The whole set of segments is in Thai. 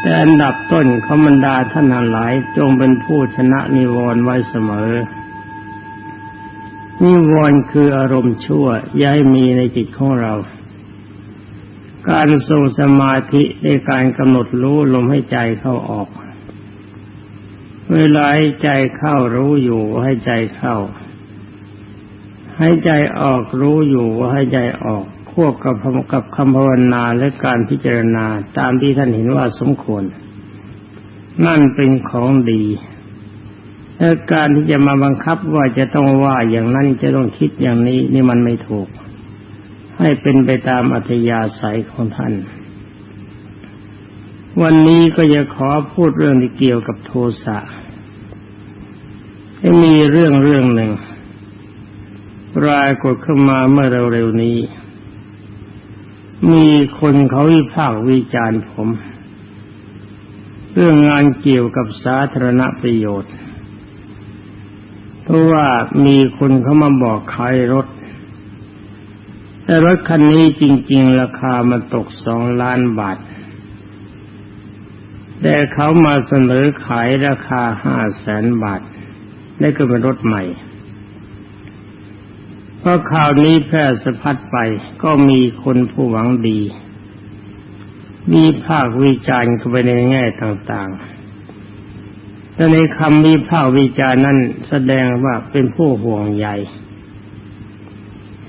แต่อันดับต้นขาบรรดาท่านหลายจงเป็นผู้ชนะนิวรณ์ไว้เสมอ นิวรณ์คืออารมณ์ชั่วย้ายมีในจิตของเรา การทรงสมาธิในการกำหนดรู้ลมให้ใจเข้าออก เวลาให้ใจเข้ารู้อยู่ให้ใจเข้าให้ใจออกรู้อยู่ว่าให้ใจออก ควบกับกับคำภาวนาและการพิจารณาตามที่ท่านเห็นว่าสมควร นั่นเป็นของดีและการที่จะมาบังคับว่าจะต้องว่าอย่างนั้นจะต้องคิดอย่างนี้นี่มันไม่ถูก ให้เป็นไปตามอัธยาศัยของท่าน วันนี้ก็จะขอพูดเรื่องที่เกี่ยวกับโทสะให้มีเรื่องเรื่องหนึ่งรายกดขึ้นมาเมื่อเร็วๆนี้ มีคนเขาวิพากษ์วิจารณ์ผม เรื่องงานเกี่ยวกับสาธารณประโยชน์ เพราะว่ามีคนเขามาบอกขายรถ แต่รถคันนี้จริง ๆ ราคามันตกสองล้านบาท แต่เขามาเสนอขายราคาห้าแสนบาทนี่ก็เป็นรถใหม่ เพราะข่าวนี้แพร่สะพัดไปก็มีคนผู้หวังดี มีภาควิจารณ์เข้าไปในแง่ต่างๆ แต่ในคำวิพากษ์วิจารณ์นั้นแสดงว่าเป็นผู้ห่วงใย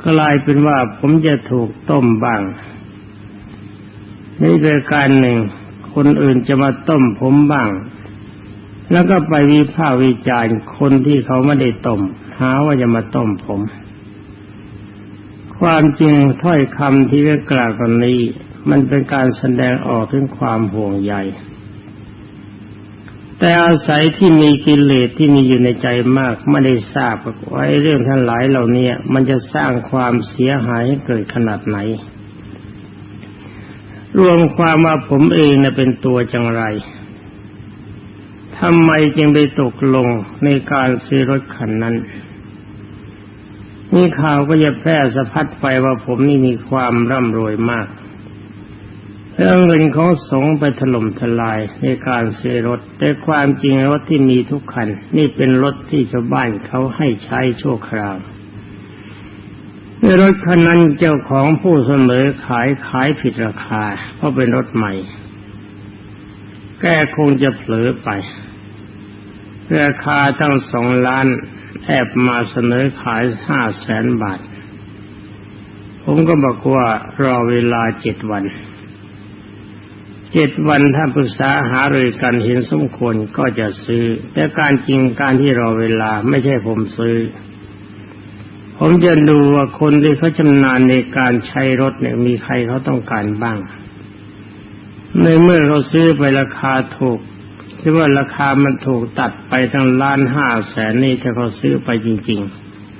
กลายเป็นว่าผมจะถูกต้มบ้างในรายการหนึ่ง คนอื่นจะมาต้มผมบ้าง แล้วก็ไปวิพากษ์วิจารณ์คนที่เขาไม่ได้ต้มหาว่าจะมาต้มผม ความจริงถ้อยคำที่ได้กล่าวกันนี้ มันเป็นการแสดงออกถึงความห่วงใยแต่อาศัยที่มีกิเลสที่มีอยู่ในใจมากไม่ได้ทราบว่าเรื่องทั้งหลายเหล่านี้มันจะสร้างความเสียหายให้เกิดขนาดไหน รวมความว่าผมเองเป็นตัวจังไรทำไมจึงไปตกลงในการซื้อรถคันนั้น นี่ข่าวก็จะแพร่สะพัดไปว่าผมนี่มีความร่ำรวยมากเรื่องเงินของสงไปถล่มทลายในการซื้อรถ แต่ความจริงรถที่มีทุกคัน นี่เป็นรถที่ชาวบ้านเขาให้ใช้ชั่วคราวในรถคันนั้นเจ้าของผู้เสนอขายขายผิดราคา เพราะเป็นรถใหม่ แกคงจะเผลอไปราคาตั้งสองล้าน แอบมาเสนอขายห้าแสนบาท ผมก็บอกว่ารอเวลาเจ็ดวัน เจ็ดวันถ้าปรึกษาหารือกันเห็นสมควรก็จะซื้อ แต่การจริงการที่รอเวลาไม่ใช่ผมซื้อ ผมจะดูว่าคนที่เขาชำนาญในการใช้รถเนี่ยมีใครเขาต้องการบ้าง ในเมื่อเขาซื้อไปราคาถูก ที่ว่าราคามันถูกตัดไปทั้งล้านห้าแสนนี่ถ้าเขาซื้อไปจริง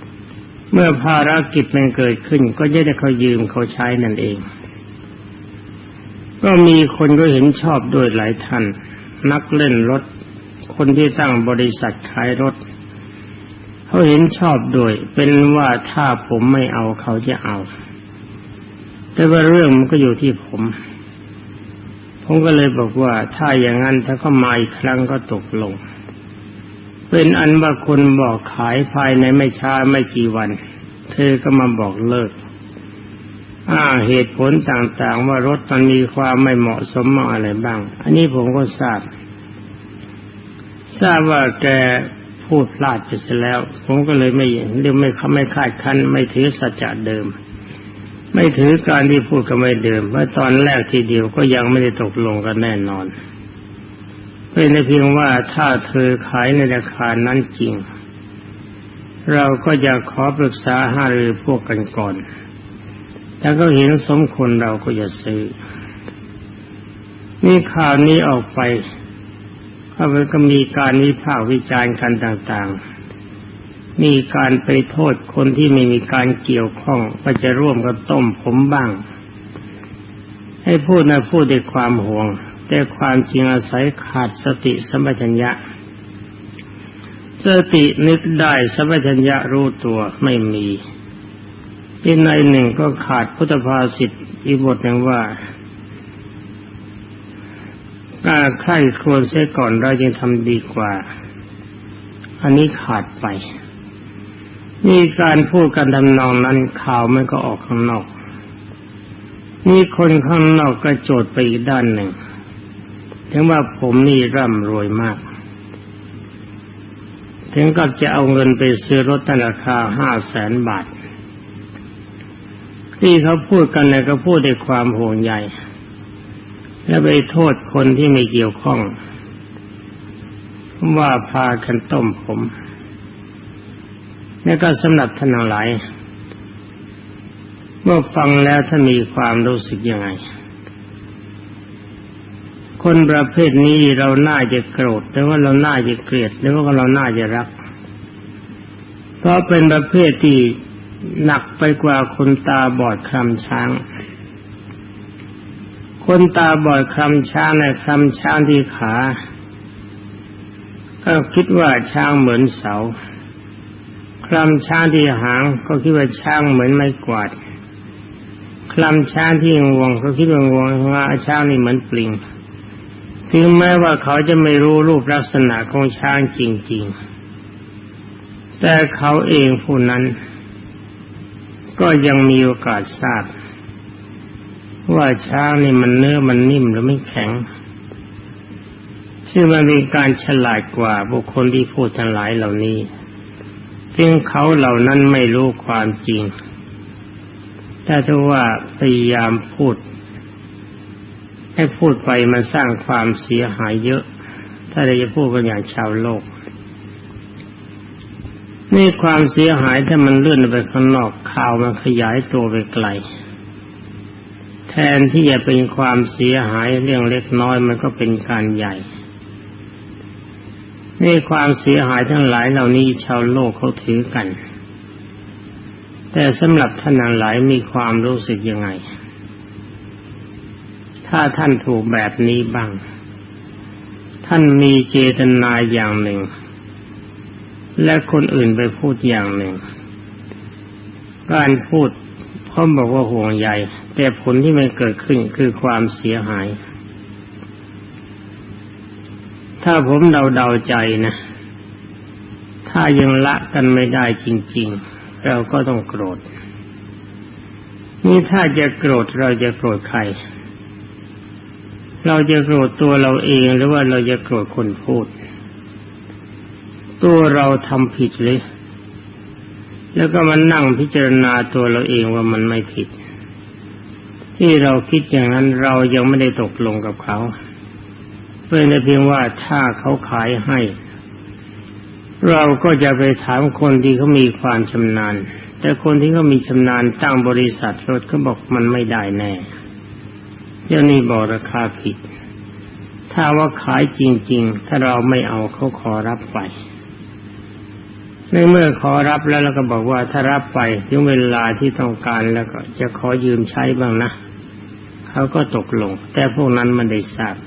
ๆ เมื่อภารกิจมันเกิดขึ้น ก็จะได้เขายืมเขาใช้นั่นเอง ก็มีคนก็เห็นชอบด้วยหลายท่าน นักเล่นรถ คนที่ตั้งบริษัทขายรถ เขาเห็นชอบด้วยเป็นว่าถ้าผมไม่เอาเขาจะเอา แต่ว่าเรื่องมันก็อยู่ที่ผม ผมก็เลยบอกว่าถ้าอย่างนั้นถ้าเขามาอีกครั้งก็ตกลง เป็นอันว่าคนบอกขายภายในไม่ช้าไม่กี่วัน เธอก็มาบอกเลิกอ้างเหตุผลต่างๆ ว่ารถมันมีความไม่เหมาะสมอะไรบ้าง อันนี้ผมก็ทราบ ทราบว่าแกพูดพลาดไปเสียแล้ว ผมก็เลยไม่เรื่องไม่ไม่คาดคันไม่ถือสัจจะเดิม ไม่ถือการที่พูดก็ไม่เดิมเพราะตอนแรกทีเดียวก็ยังไม่ได้ตกลงกันแน่นอนเป็นเพียงว่าถ้าเธอขายในราคานั้นจริง เราก็จะขอปรึกษาหารือพวกกันก่อนถ้าก็เห็นสมควรเราก็จะซื้อ นี่ข่าวนี้ออกไปก็มีการวิพากษ์วิจารณ์กันต่าง ๆ มีการไปโทษคนที่ไม่มีการเกี่ยวข้องก็จะร่วมกับต้มผมบ้าง ให้พูดนะพูดด้วยความห่วง แต่ความจริงอาศัยขาดสติสมัชัญญะสตินึกได้สมัชัญญะรู้ตัวไม่มีอีกในหนึ่งก็ขาดพุทธภาษิตอีกบทหนึ่งว่าการใคร่ครวญเสียก่อนเราจึงทำดีกว่า อันนี้ขาดไป นี่การพูดกันทำนองนั้นข่าวมันก็ออกข้างนอกนี่คนข้างนอกก็โจทย์ไปอีกด้านหนึ่งถึงว่าผมนี่ร่ำรวยมาก ถึงกับจะเอาเงินไปซื้อรถตั้งราคาห้าแสนบาท ที่เขาพูดกันเนี่ยก็พูดด้วยความห่วงใยและไปโทษคนที่ไม่เกี่ยวข้องว่าพากันต้มผม นี่ก็สำหรับท่านทั้งหลายเมื่อฟังแล้วท่านมีความรู้สึกยังไง คนประเภทนี้เราน่าจะโกรธหรือว่าเราน่าจะเกลียดหรือว่าเราน่าจะรัก เพราะเป็นประเภทที่หนักไปกว่าคนตาบอดคลำช้าง คนตาบอดคลำช้างในคลำช้างที่ขา ก็คิดว่าช้างเหมือนเสา ลำช้างที่หางก็คิดว่าช้างเหมือนไม้กวาดคลำช้างที่งวงก็คิดว่างวงว่าช้างนี่เหมือนปลิง ถึงแม้ว่าเขาจะไม่รู้รูปลักษณะของช้างจริง ๆ แต่เขาเองผู้นั้น ก็ยังมีโอกาสทราบ ว่าช้างนี่มันเนื้อมันนิ่มหรือไม่แข็งซึ่งมันเป็นการฉลาดกว่าบุคคลที่พูดทั้งหลายเหล่านี้ ซึ่งเขาเหล่านั้นไม่รู้ความจริง แต่ถ้าว่าพยายามพูด ให้พูดไปมันสร้างความเสียหายเยอะ ถ้าเราจะพูดกันอย่างชาวโลก นี่ความเสียหายถ้ามันเลื่อนไปข้างนอกข่าวมันขยายตัวไปไกล แทนที่จะเป็นความเสียหายเรื่องเล็กน้อยมันก็เป็นการใหญ่ นี่ความเสียหายทั้งหลายเหล่านี้ชาวโลกเขาถือกัน แต่สำหรับท่านทั้งหลายมีความรู้สึกยังไง ถ้าท่านถูกแบบนี้บ้าง ท่านมีเจตนาอย่างหนึ่ง และคนอื่นไปพูดอย่างหนึ่ง การพูดเพราบอกว่าห่วงใยแต่ผลที่มันเกิดขึ้นคือความเสียหาย ถ้าผมเดาเดาใจนะ ถ้ายังละกันไม่ได้จริง ๆ เราก็ต้องโกรธ นี่ถ้าจะโกรธเราจะโกรธใคร เราจะโกรธตัวเราเองหรือว่าเราจะโกรธคนพูด ตัวเราทำผิดเลย แล้วก็มานั่งพิจารณาตัวเราเองว่ามันไม่ผิด ที่เราคิดอย่างนั้นเรายังไม่ได้ตกลงกับเขา เพื่อในเพียงว่าถ้าเขาขายให้ เราก็จะไปถามคนที่เขามีความชำนาญ แต่คนที่เขามีชำนาญตั้งบริษัทรถเขาบอกมันไม่ได้แน่เจ้านี่บอกราคาผิด ถ้าว่าขายจริง ๆ ถ้าเราไม่เอาเขาขอรับไปในเมื่อขอรับแล้วเราก็บอกว่าถ้ารับไปถึงเวลาที่ต้องการแล้วก็จะขอยืมใช้บ้างนะเขาก็ตกลง แต่พวกนั้นมันได้ทราบ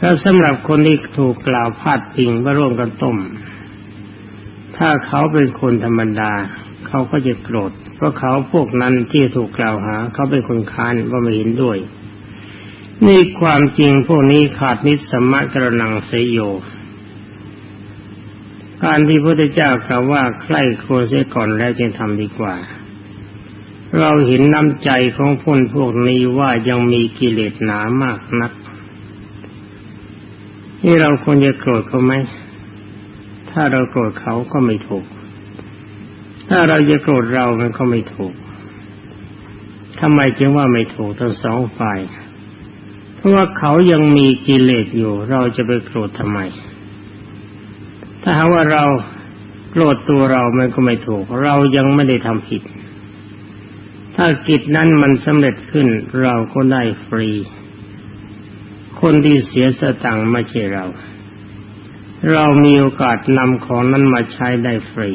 แล้วสำหรับคนที่ถูกกล่าวพาดพิงว่าร่วมกันต้ม ถ้าเขาเป็นคนธรรมดา เขาก็จะโกรธ เพราะเขาพวกนั้นที่ถูกกล่าวหา เขาเป็นคนค้านว่าไม่เห็นด้วย นี่ความจริงพวกนี้ขาดนิสมะกระนังเสยโย การที่พระพุทธเจ้ากล่าวว่าใคร่ครวญเสียก่อนแล้วจึงทำดีกว่าเราเห็นน้ำใจของคนพวกนี้ว่ายังมีกิเลสหนามากนัก นี่เราควรจะโกรธเขาไหม ถ้าเราโกรธเขาก็ไม่ถูก ถ้าเราจะโกรธเรามันก็ไม่ถูกทำไมจึงว่าไม่ถูกทั้งสองฝ่าย เพราะว่าเขายังมีกิเลสอยู่ เราจะไปโกรธทำไม ถ้าหากว่าเราโกรธตัวเรามันก็ไม่ถูก เรายังไม่ได้ทำผิด ถ้ากิจนั้นมันสำเร็จขึ้นเราก็ได้ฟรี คนที่เสียสตังค์ไม่ใช่เรา เรามีโอกาสนำของนั้นมาใช้ได้ฟรี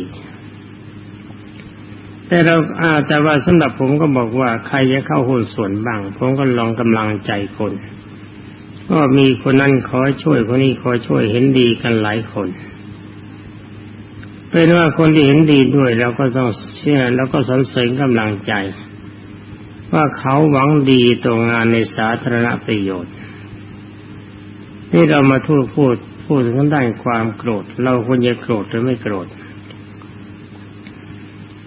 แต่เราอาแต่ว่าสำหรับผมก็บอกว่าใครจะเข้าหุ้นส่วนบ้าง ผมก็ลองกำลังใจคน ก็มีคนนั้นขอช่วยคนนี้ขอช่วยเห็นดีกันหลายคนเป็นว่าคนที่เห็นดีด้วยเราก็ต้องเชื่อแล้วก็สรรเสริญกำลังใจ ว่าเขาหวังดีต่องานในสาธารณประโยชน์ นี่เรามาทูดพูดพูดถึงด้านความโกรธ เราควรจะโกรธหรือไม่โกรธ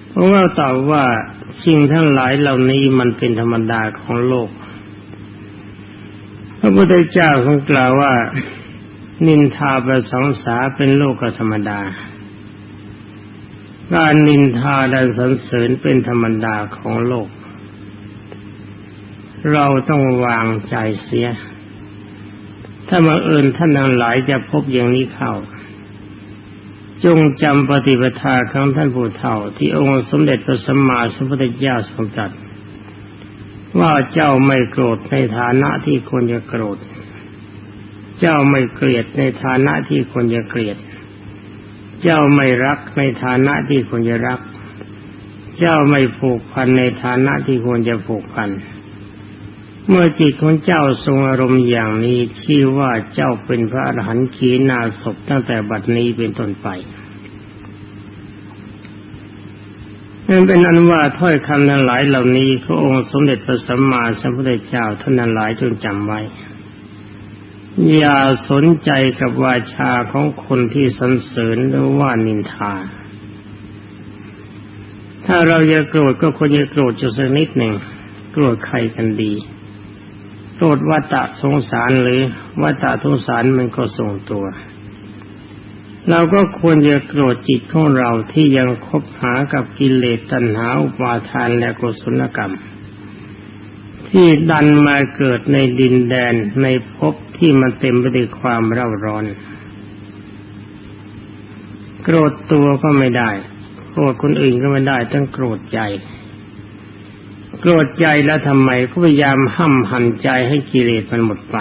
เพราะว่าตอบว่าสิ่งทั้งหลายเหล่านี้มันเป็นธรรมดาของโลก พระพุทธเจ้าทรงกล่าวว่า นินทาประสงสาเป็นโลกธรรมดา การนินทาและสรรเสริญเป็นธรรมดาของโลก เราต้องวางใจเสีย ถ้ามาเอิญท่านทั้งหลายจะพบอย่างนี้เข้า จงจำปฏิปทาของท่านผู้เฒ่า ที่องค์สมเด็จพระสัมมาสัมพุทธเจ้าทรงตรัสว่าเจ้าไม่โกรธในฐานะที่ควรจะโกรธ เจ้าไม่เกลียดในฐานะที่ควรจะเกลียด เจ้าไม่รักในฐานะที่ควรจะรัก เจ้าไม่ผูกพันในฐานะที่ควรจะผูกพันเเมื่อจิตของเจ้าทรงอารมณ์อย่างนี้ชื่อว่าเจ้าเป็นพระอรหันต์ขีณาศพตั้งแต่บัดนี้เป็นต้นไปนั่นเป็นอันว่าถ้อยคำนั้นหลายเหล่านี้พระองค์สมเด็จพระสัมมาสัมพุทธเจ้าท่านนั้นหลายจงจำไว้ อย่าสนใจกับวาชาของคนที่สรรเสริญหรือว่านินทา ถ้าเราจะโกรธก็ควรจะโกรธจุดสักนิดหนึ่งโกรธใครกันดี โกรธวัตะสงสารหรือวัตะสงสารมันก็ส่งตัว เราก็ควรจะโกรธจิตของเราที่ยังคบหากับกิเลสตัณหาอุปาทานและกุศลกรรม ที่ดันมาเกิดในดินแดนในภพที่มันเต็มไปด้วยความเร่าร้อน โกรธตัวก็ไม่ได้ โกรธคนอื่นก็ไม่ได้ ต้องโกรธใจ โกรธใจแล้วทำไมก็พยายามห้ำหันใจให้กิเลสมันหมดไป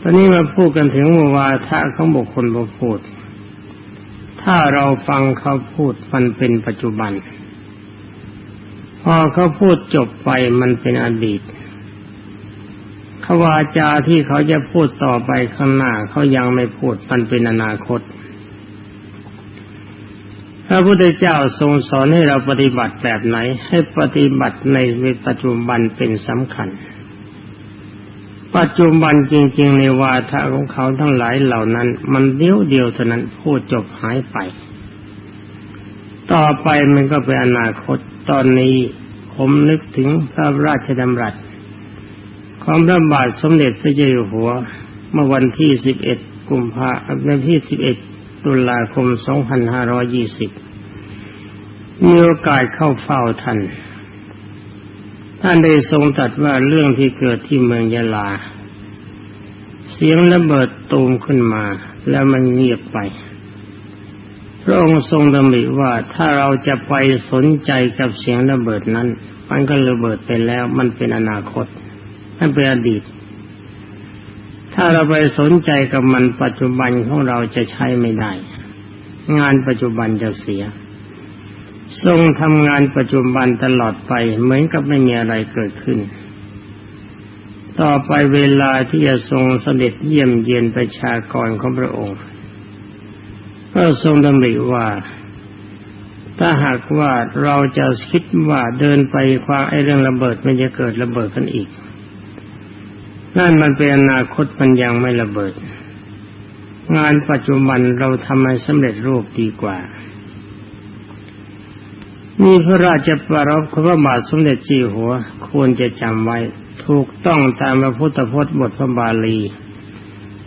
ตอนนี้มาพูดกันถึงวาทะของบุคคลผู้พูดถ้าเราฟังเขาพูดมันเป็นปัจจุบัน พอเขาพูดจบไปมันเป็นอดีตขวาจาที่เขาจะพูดต่อไปข้างหน้าเขายังไม่พูดมันเป็นอนาคต ระพุทธเจ้าทรงสอนให้เราปฏิบัติแบบไหน ให้ปฏิบัติในปัจจุบันเป็นสำคัญ ปัจจุบันจริง ๆ ในวาทะของเขาทั้งหลายเหล่านั้น มันเดียวเดียวเท่านั้นพูดจบหายไป ต่อไปมันก็เป็นอนาคตตอนนี้ผมนึกถึงพระราชดำรัส ของพระบาทสมเด็จพระเจ้าอยู่หัว เมื่อวันที่ 11 กุมภาพันธ์ที่ 11 ตุลาคม 2520 มีโอกาสเข้าเฝ้าท่าน ท่านได้ทรงตรัสว่าเรื่องที่เกิดที่เมืองยะลา เสียงระเบิดตูมขึ้นมา แล้วมันเงียบไป พระองค์ทรงดำริว่าถ้าเราจะไปสนใจกับเสียงระเบิดนั้น มันก็ระเบิดไปแล้ว มันเป็นอนาคตนั่นเป็นอดีต ถ้าเราไปสนใจกับมันปัจจุบันของเราจะใช้ไม่ได้ งานปัจจุบันจะเสีย ทรงทำงานปัจจุบันตลอดไปเหมือนกับไม่มีอะไรเกิดขึ้น ต่อไปเวลาที่จะทรงเสด็จเยี่ยมเยียนประชากรของพระองค์ก็ทรงดำริว่า ถ้าหากว่าเราจะคิดว่าเดินไปความไอ้เรื่องระเบิดมันจะเกิดระเบิดกันอีก นั่นมันเป็นอนาคตมันยังไม่ระเบิด งานปัจจุบันเราทำให้สำเร็จรูปดีกว่า มีพระราชปรารภพระบาทสมเด็จจีหัว ควรจะจำไว้ ถูกต้องตามพระพุทธพจน์บทพระบาลี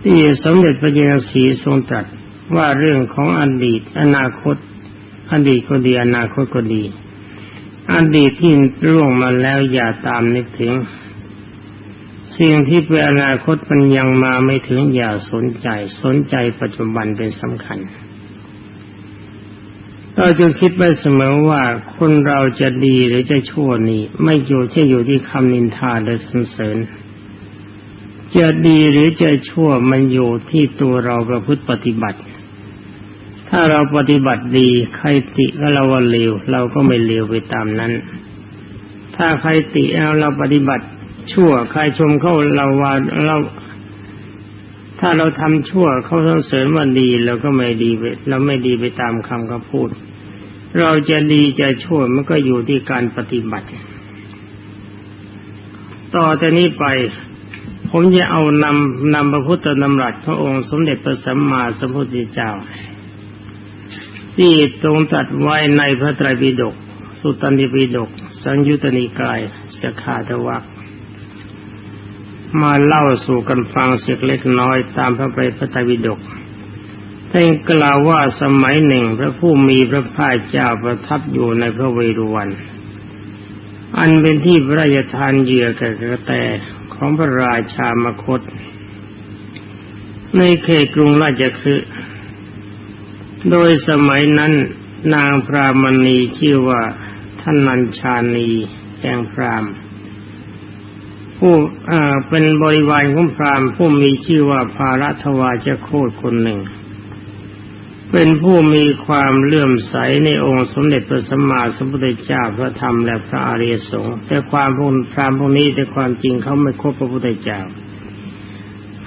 ที่สมเด็จพระเยนสีทรงตรัสว่าเรื่องของอดีต อนาคต อดีตก็ดีอนาคตก็ดี อดีตที่ร่วงมาแล้วอย่าตามนึกถึง สิ่งที่เป็นอนาคตมันยังมาไม่ถึงอย่าสนใจสนใจปัจจุบันเป็นสำคัญ เราจะคิดไว้เสมอว่าคนเราจะดีหรือจะชั่วนี้ ไม่อยู่ที่อยู่ที่คำนินทาหรือสรรเสริญ จะดีหรือจะชั่วมันอยู่ที่ตัวเราประพฤติปฏิบัติ ถ้าเราปฏิบัติดีใครติก็เราว่าเลวเราก็ไม่เลวไปตามนั้น ถ้าใครติเอาเราปฏิบัติชั่วใครชมเขาเราว่าเรา ถ้าเราทำชั่วเขาสรรเสริญว่าดีเราก็ไม่ดีไปเราไม่ดีไปตามคำเขาพูด เราจะดีจะชั่วมันก็อยู่ที่การปฏิบัติ ต่อแต่นี้ไป ผมจะเอานำนำพระพุทธนำรัสขององค์สมเด็จพระสัมมาสัมพุทธเจ้า ที่ทรงตรัสไว้ในพระไตรปิฎกสุตตันติปิฎกสังยุตติกายสขาทวัก มาเล่าสู่กันฟังเสียเล็กน้อยตามพระไตรพระไตรปิฎกท่านกล่าวว่าสมัยหนึ่งพระผู้มีพระภาคเจ้าประทับอยู่ในพระเวรุวัน อันเป็นที่พระราชทานเหยื่อแก่กระแตของพระราชามคต ในเขตกรุงราชคฤห์โดยสมัยนั้นนางพรามณีชื่อว่าท่านนัญชานีแห่งพราม ผู้เป็นบริวารของพรามผู้มีชื่อว่าภารัตวาจะโคตคนหนึ่ง เป็นผู้มีความเลื่อมใสในองค์สมเด็จพระสัมมาสัมพุทธเจ้าพระธรรมและพระอริยสงฆ์แต่ความพวกพรามพวกนี้แต่ความจริงเขาไม่คบพระพุทธเจ้า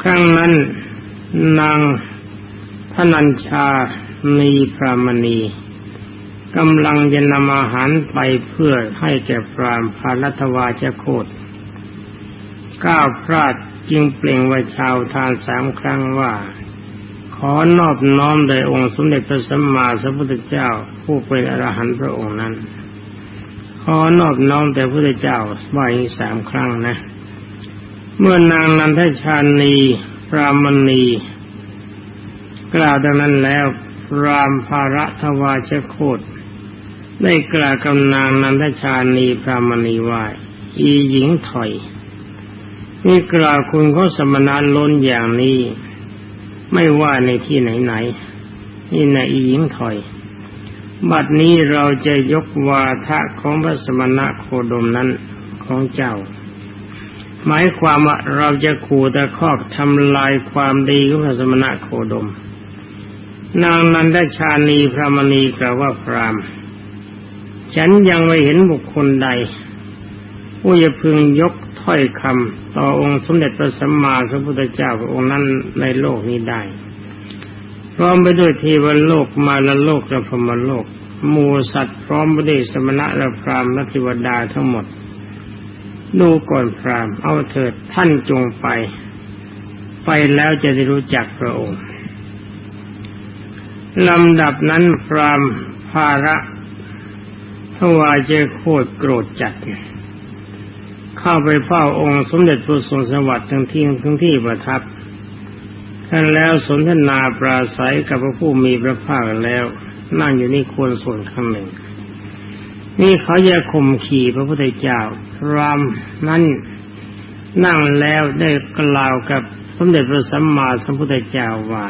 ครั้งนั้นนางพนัญชานีพรามณีกำลังจะนำอาหารไปเพื่อให้แก่พรามพารัตวาจะโคต ก้าวพลาดจึงเปล่งวาชาวทานสามครั้งว่า ขอนอบน้อมโดยองค์สมเด็จพระสัมมาสัมพุทธเจ้าผู้เป็นอรหันต์พระองค์นั้น ขอนอบน้อมแต่พระพุทธเจ้าว่าอีกสามครั้งนะ เมื่อนางนันทชานีพรามณีกล่าวดังนั้นแล้วรามภาระทวาชโคตได้กล่าวกำนางนันทชานีพรามณีว่าอีหญิงถอย นี่กล่าวคุณเขาสมณะล้นอย่างนี้ ไม่ว่าในที่ไหนๆนี่ในอีหญิงถอย บัดนี้เราจะยกวาทะของพระสมณะโคดมนั้นของเจ้า หมายความว่าเราจะขู่ตะคอกทำลายความดีของพระสมณะโคดม นางนันทชานีพระมณีกล่าวว่าพรามฉันยังไม่เห็นบุคคลใดผู้จะพึงยก ถ้อยคำต่อองค์สมเด็จพระสัมมาสัมพุทธเจ้าองค์นั้นในโลกนี้ได้พร้อมไปด้วยเทวโลกมาลโลกและพมโลกมูสัตว์พร้อมไปด้วยสมณะและพรามนัติวดาทั้งหมด ดูก่อนพรามเอาเถิดท่านจงไป ไปแล้วจะได้รู้จักพระองค์ลำดับนั้นพรามภาระทวาเจโคตรโกรธจัดเข้าไปเฝ้าองค์สมเด็จพระทรสวัสดิ์ทั้งที่ทั้งที่ประทับท่านแล้วสนทนาปราศัยกับพระผู้มีพระภาคแล้ว นั่งอยู่นี่ควรส่วนข้างหนึ่ง นี่เขาจะข่มขี่พระพุทธเจ้ารามนั้นนั่งแล้วได้กล่าวกับสมเด็จพระสัมมาสัมพุทธเจ้าว่า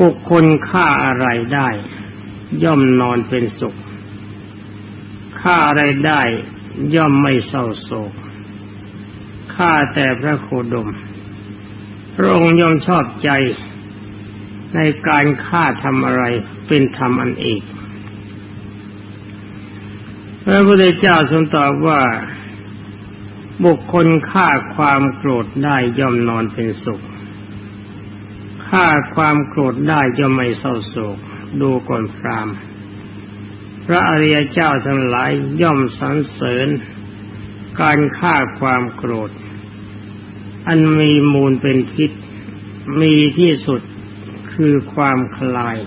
บุคคลฆ่าอะไรได้ ย่อมนอนเป็นสุขฆ่าอะไรได้ ย่อมไม่เศร้าโศกฆ่าแต่พระโคดม พระองค์ย่อมชอบใจในการฆ่าทำอะไรเป็นธรรมอันเอกพระพุทธเจ้าทรงตอบว่าบุคคลฆ่าความโกรธได้ย่อมนอนเป็นสุขฆ่าความโกรธได้ย่อมไม่เศร้าโศก ดูก่อนพราม พระอริยเจ้าทั้งหลายย่อมสรรเสริญ การฆ่าความโกรธ อันมีมูลเป็นพิษ มีที่สุดคือความคลาย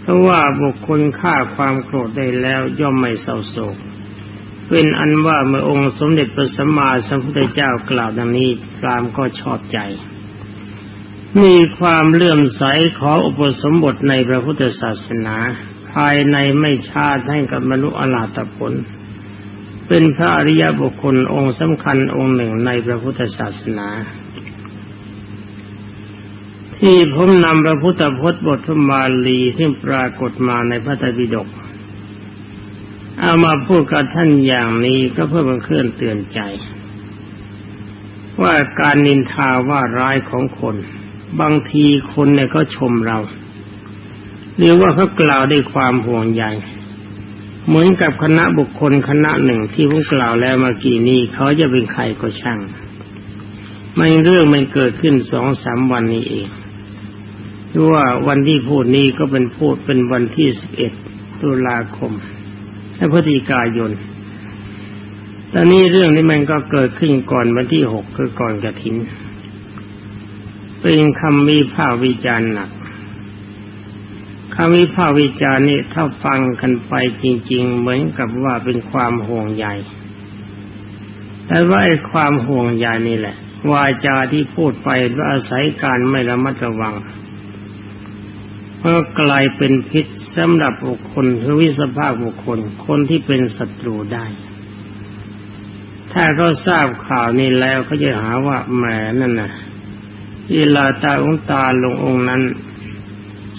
เพราะว่าบุคคลฆ่าความโกรธได้แล้วย่อมไม่เศร้าโศก เป็นอันว่าเมื่อองค์สมเด็จพระสัมมาสัมพุทธเจ้ากล่าวดังนี้พรามก็ชอบใจ มีความเลื่อมใสขออุปสมบทในพระพุทธศาสนา ภายในไม่ช้าให้กับบรรลุอรหัตผล เป็นพระอริยบุคคลองค์สำคัญองค์หนึ่งในพระพุทธศาสนา ที่ผมนำพระพุทธพจน์บทพระมาลีที่ปรากฏมาในพระไตรปิฎกเอามาพูดกับท่านอย่างนี้ก็เพื่อบังเคลื่อนเตือนใจ ว่าการนินทาว่าร้ายของคน บางทีคนเนี่ยก็ชมเรา หรือว่าเขากล่าวด้วยความห่วงใยเหมือนกับคณะบุคคลคณะหนึ่งที่ผมกล่าวแล้วเมื่อกี้นี้เขาจะเป็นใครก็ช่างมันเรื่องมันเกิดขึ้นสองสามวันนี้เองรว่าวันที่พูดนี้ก็เป็นพูดเป็นวันที่สิบเอ็ดตุลาคมพฤศจิกายนตอนนี้เรื่องนี้มันก็เกิดขึ้นก่อนวันที่หกคือก่อนกระถิน เป็นคำวิพากษ์วิจารณ์หนัก คำวิพากษ์วิจารณ์นี่ถ้าฟังกันไปจริง ๆ เหมือนกับว่าเป็นความห่วงใยแต่ว่าไอ้ความห่วงใยนี่แหละ วาจาที่พูดไปว่าอาศัยการไม่ระมัดระวังก็กลายเป็นพิษสำหรับบุคคลหรือวิสภาพบุคคล คนที่เป็นศัตรูได้ ถ้าเขาทราบข่าวนี้แล้วเขาจะหาว่าแหมนั่นน่ะอีลาตาองตาลงองค์นั้น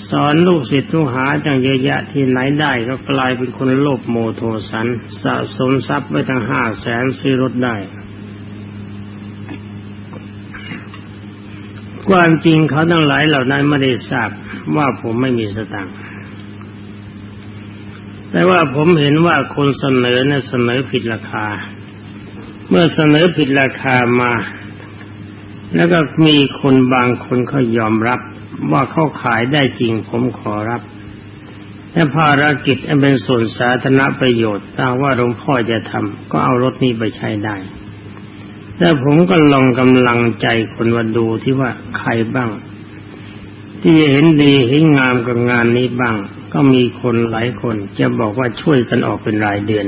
สอนลูกศิษย์ทุหาจังเยอะแยะที่ไหนได้ก็กลายเป็นคนโลภโมโทสัน สะสมทรัพย์ไว้ตั้งห้าแสนซื้อรถได้ ความจริงเขาทั้งหลายเหล่านั้นไม่ได้ทราบว่าผมไม่มีสตังค์แต่ว่าผมเห็นว่าคนเสนอเนี่ยเสนอผิดราคา เมื่อเสนอผิดราคามา แล้วก็มีคนบางคนเขายอมรับ ว่าเขาขายได้จริงผมขอรับแต่ภารกิจอันเป็นส่วนสาธารณประโยชน์ถ้าว่าหลวงพ่อจะทำก็เอารถนี้ไปใช้ได้ แต่ผมก็ลองกำลังใจคนว่าดูที่ว่าใครบ้าง ที่เห็นดีเห็นงามกับงานนี้บ้าง ก็มีคนหลายคนจะบอกว่าช่วยกันออกเป็นรายเดือน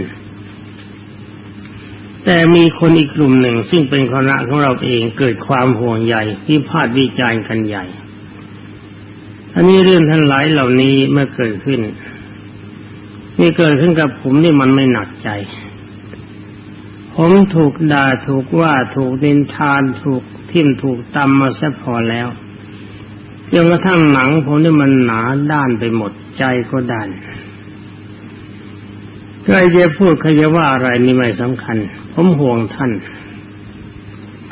แต่มีคนอีกกลุ่มหนึ่งซึ่งเป็นคณะของเราเองเกิดความห่วงใยพิพาทวิจารณ์กันใหญ่ อันนี้เรื่องท่านหลายเหล่านี้เมื่อเกิดขึ้นนี่เกิดขึ้นกับผมนี่มันไม่หนักใจ ผมถูกด่าถูกว่าถูกดินทานถูกทิ่มถูกตำมาซะพอแล้วจนกระทั่งหนังผมนี่มันหนาด้านไปหมดใจก็ด้านใครจะพูดใครจะว่าอะไรนี่ไม่สำคัญ ผมห่วงท่าน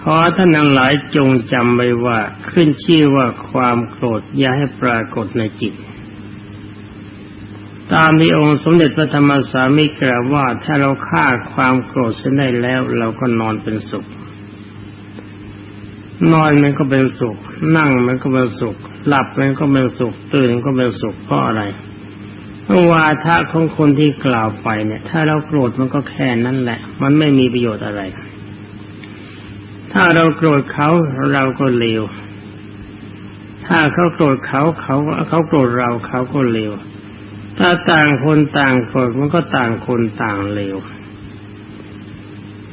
ขอท่านทั้งหลายจงจำไว้ว่าขึ้นชื่อว่าความโกรธอย่าให้ปรากฏในจิต ตามที่องค์สมเด็จพระธรรมสามิกล่าวว่าถ้าเราฆ่าความโกรธเสียได้แล้ว เราก็นอนเป็นสุข นอนมันก็เป็นสุข นั่งมันก็เป็นสุข หลับมันก็เป็นสุข ตื่นก็เป็นสุขเพราะอะไรเพราะวาทะของคนที่กล่าวไปเนี่ย ถ้าเราโกรธมันก็แค่นั้นแหละ มันไม่มีประโยชน์อะไร ถ้าเราโกรธเขาเราก็เลว ถ้าเขาโกรธเขาเขาเขาโกรธเราเขาก็เลว ถ้าต่างคนต่างโกรธมันก็ต่างคนต่างเลว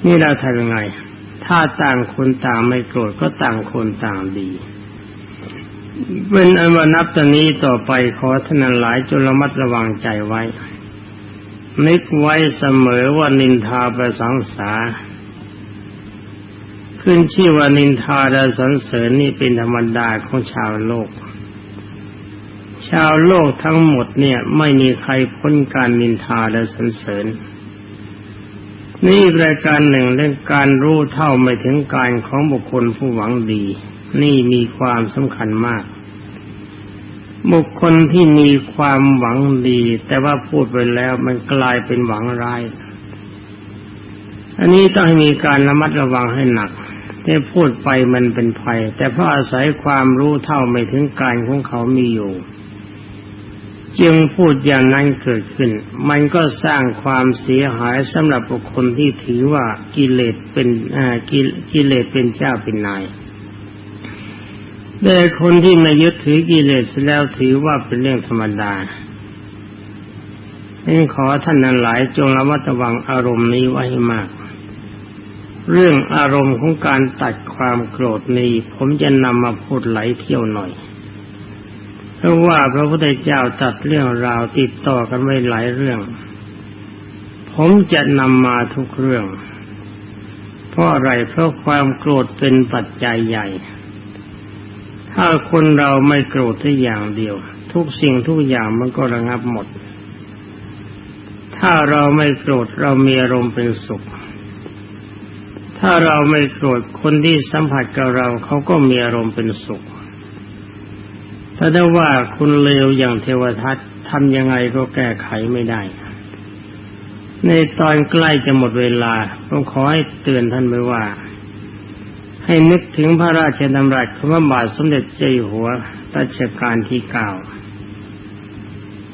นี่เราทำยังไง ถ้าต่างคนต่างไม่โกรธก็ต่างคนต่างดีเป็นอันว่านับตอนนี้ต่อไปขอท่านหลายจงระมัดระวังใจไว้ นึกไว้เสมอว่านินทาประสังสา ขึ้นชื่อว่านินทาและสรรเสริญนี่เป็นธรรมดาของชาวโลก ชาวโลกทั้งหมดเนี่ย ไม่มีใครพ้นการนินทาและสรรเสริญ นี่รายการหนึ่งเรื่องการรู้เท่าไม่ถึงการของบุคคลผู้หวังดี นี่มีความสำคัญมาก บุคคลที่มีความหวังดี แต่ว่าพูดไปแล้วมันกลายเป็นหวังร้ายอันนี้ต้องให้มีการระมัดระวังให้หนัก ที่พูดไปมันเป็นภัย แต่เพราะอาศัยความรู้เท่าไม่ถึงการของเขามีอยู่ จึงพูดอย่างนั้นเกิดขึ้น มันก็สร้างความเสียหายสำหรับบุคคลที่ถือว่ากิเลสเป็นอ่ากิเลสเป็นเจ้าเป็นนายแต่คนที่ไม่ยึดถือกิเลสแล้วถือว่าเป็นเรื่องธรรมดานี่ขอท่านนั้นหลายจงระมัดระวังอารมณ์นี้ไว้มาก เรื่องอารมณ์ของการตัดความโกรธนี้ ผมจะนำมาพูดไหลเที่ยวหน่อย เพราะว่าพระพุทธเจ้าตัดเรื่องราวติดต่อกันไว้หลายเรื่อง ผมจะนำมาทุกเรื่อง เพราะอะไรเพราะความโกรธเป็นปัจจัยใหญ่ ถ้าคนเราไม่โกรธที่อย่างเดียว ทุกสิ่งทุกอย่างมันก็ระงับหมด ถ้าเราไม่โกรธเรามีอารมณ์เป็นสุข ถ้าเราไม่โกรธคนที่สัมผัสกับเราเขาก็มีอารมณ์เป็นสุข ถ้าได้ว่าคุณเลวอย่างเทวทัตทำยังไงก็แก้ไขไม่ได้ ในตอนใกล้จะหมดเวลาผมขอให้เตือนท่านไว้ว่า ให้นึกถึงพระราชดำรัสของพระบาทสมเด็จเจ้าอยู่หัวรัชกาลที่เก้า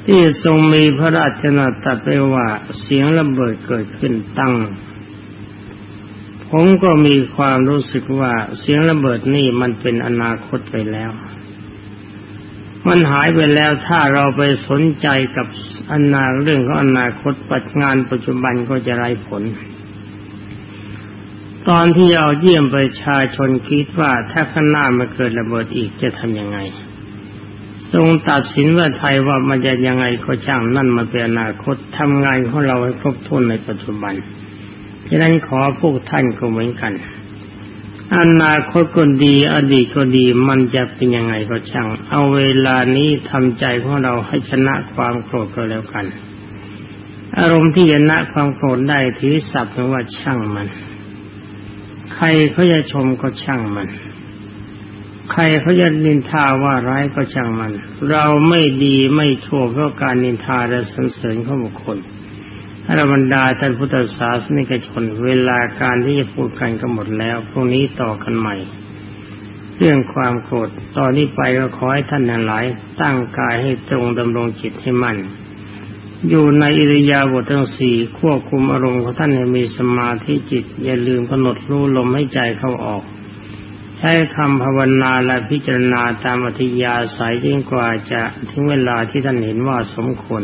ที่ทรงมีพระราชนาตัดไว้ว่าเสียงระเบิดเกิดขึ้นตั้ง ผมก็มีความรู้สึกว่าเสียงระเบิดนี่มันเป็นอนาคตไปแล้ว มันหายไปแล้วถ้าเราไปสนใจกับอนาเรื่องของอนาคตปัจงานปัจจุบันก็จะไร้ผล ตอนที่เราเยี่ยมประชาชนคิดว่าถ้าข้างหน้ามันเกิดระเบิดอีกจะทำยังไง ทรงตัดสินว่าไทยว่ามันจะยังไงก็ช่างนั่นมันเป็นอนาคตทำงานของเราให้ครบถ้วนในปัจจุบัน ฉะนั้นขอพวกท่านก็เหมือนกันอนาคตก็ดี อดีตก็ดีมันจะเป็นยังไงก็ช่าง เอาเวลานี้ทำใจของเราให้ชนะความโกรธก็แล้วกัน อารมณ์ที่ชนะความโกรธได้ถือศัพท์ว่าช่างมัน ใครเขาจะชมก็ช่างมัน ใครเขาจะนินทาว่าร้ายก็ช่างมัน เราไม่ดีไม่ชั่วเพราะการนินทาและสรรเสริญของบุคคล อรบรรดาท่านพุทธศาสนิกชน เวลาการที่จะพูดกันก็หมดแล้ว พรุ่งนี้ต่อกันใหม่ เรื่องความโกรธตอนนี้ไปก็ขอให้ท่านทั้งหลาย ตั้งกายให้ตรงดำรงจิตให้มั่น อยู่ในอิริยาบถทั้งสี่ควบคุมอารมณ์ของท่านให้มีสมาธิจิต อย่าลืมกำหนดรู้ลมให้ใจเข้าออก ใช้คำภาวนาและพิจารณาตามอธิยาศัยยิ่งกว่าจะถึงเวลาที่ท่านเห็นว่าสมควร